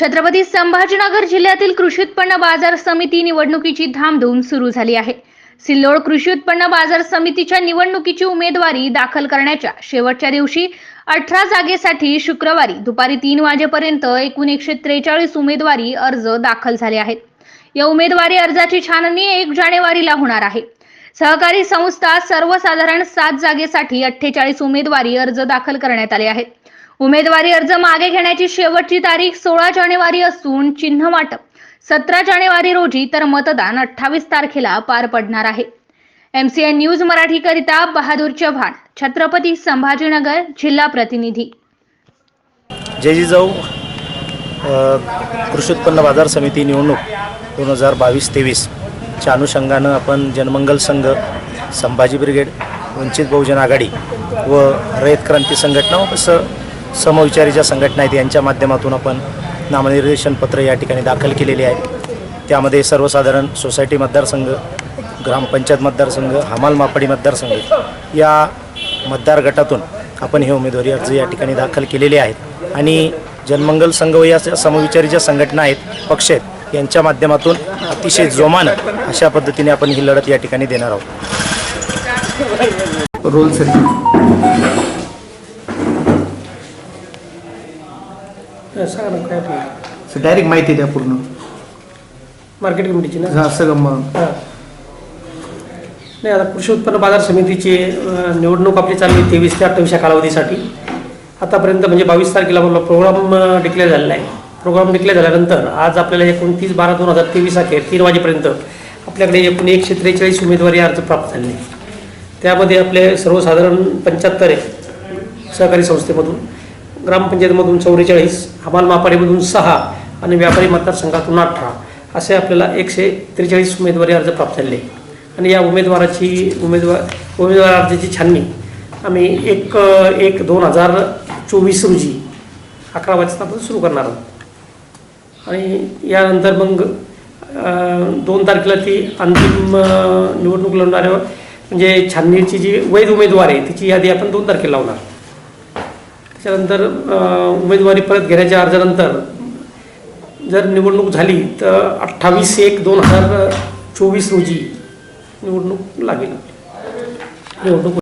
छत्रपती संभाजीनगर जिल्ह्यातील कृषी उत्पन्न बाजार समिती निवडणुकीची धामधूम सुरू झाली आहे. सिल्लोड कृषी उत्पन्न बाजार समितीच्या निवडणुकीची उमेदवारी दाखल करण्याच्या शेवटच्या दिवशी अठरा जागेसाठी शुक्रवारी दुपारी तीन वाजेपर्यंत एकूण एकशे त्रेचाळीस उमेदवारी अर्ज दाखल झाले आहेत. या उमेदवारी अर्जाची छाननी एक जानेवारीला होणार आहे. सहकारी संस्था सर्वसाधारण सात जागेसाठी अठ्ठेचाळीस उमेदवारी अर्ज दाखल करण्यात आले आहेत. उमेदवारी अर्ज मागे घेण्याची शेवटची तारीख सोळा जानेवारी असून चिन्ह वाटप सतरा जानेवारी रोजी तर मतदान अठ्ठावीस तारखेला पार पडणार आहे. एमसीएन न्यूज मराठीकरिता बहादूर चव्हाण छत्रपती संभाजीनगर जिल्हा प्रतिनिधी. जय जिजाऊ कृषी उत्पन्न बाजार समिती निवडणूक दोन हजार बावीस तेवीसच्या अनुषंगानं आपण जनमंगल संघ संभाजी ब्रिगेड वंचित बहुजन आघाडी व रयत क्रांती संघटना व समविचारी ज्या संघटना आहेत यांच्या माध्यमातून आपण नामनिर्देशन पत्र या ठिकाणी दाखल केलेले आहे. त्यामध्ये सर्वसाधारण सोसायटी मतदारसंघ ग्रामपंचायत मतदारसंघ हमाल मापडी मतदारसंघ या मतदार गटातून आपण हे उमेदवारी अर्ज या ठिकाणी दाखल केलेले आहेत. आणि जनमंगल संघ व या समविचारीच्या संघटना आहेत पक्ष आहेत यांच्या माध्यमातून अतिशय जोमानं अशा पद्धतीने आपण ही लढत या ठिकाणी देणार आहोत. रोल सर्किट सांगा ना काय आपलं? डायरेक्ट माहिती द्या पूर्ण. मार्केट कमिटीची ना? हा सगळं मग. हां. नाही आता कृषी उत्पन्न बाजार समितीची अं, निवडणूक आपली चालली तेवीस ते अठ्ठावीस या कालावधीसाठी. आतापर्यंत म्हणजे बावीस तारखेला मला प्रोग्राम डिक्लेअर झालेला आहे. प्रोग्राम डिक्लेअर झाल्यानंतर आज आपल्याला एकोणतीस बारा दोन हजार तेवीस अखेर तीन वाजेपर्यंत आपल्याकडे एकूण एकशे त्रेचाळीस उमेदवारी अर्ज प्राप्त झाले त्यामध्ये आपले सर्वसाधारण पंच्याहत्तर आहे सहकारी संस्थेमधून. ग्रामपंचायतमधून चौवेचाळीस हमाल मापाडीमधून सहा आणि व्यापारी मतदारसंघातून अठरा असे आपल्याला एकशे त्रेचाळीस उमेदवारी अर्ज प्राप्त झाले. आणि या उमेदवाराची उमेदवार उमेदवार अर्जाची छाननी आम्ही एक एक दोन हजार चोवीस रोजी अकरा वाजतापासून सुरू करणार आहोत. आणि यानंतर मग दोन तारखेला ती अंतिम निवडणूक लढणाऱ्या म्हणजे छाननीची जी वैध उमेदवार आहे तिची यादी आपण दोन तारखेला लावणार. त्याच्यानंतर उमेदवारी परत घेण्याच्या अर्जानंतर जर निवडणूक झाली तर अठ्ठावीस एक दोन हजार चोवीस रोजी निवडणूक लागेल. निवडणूक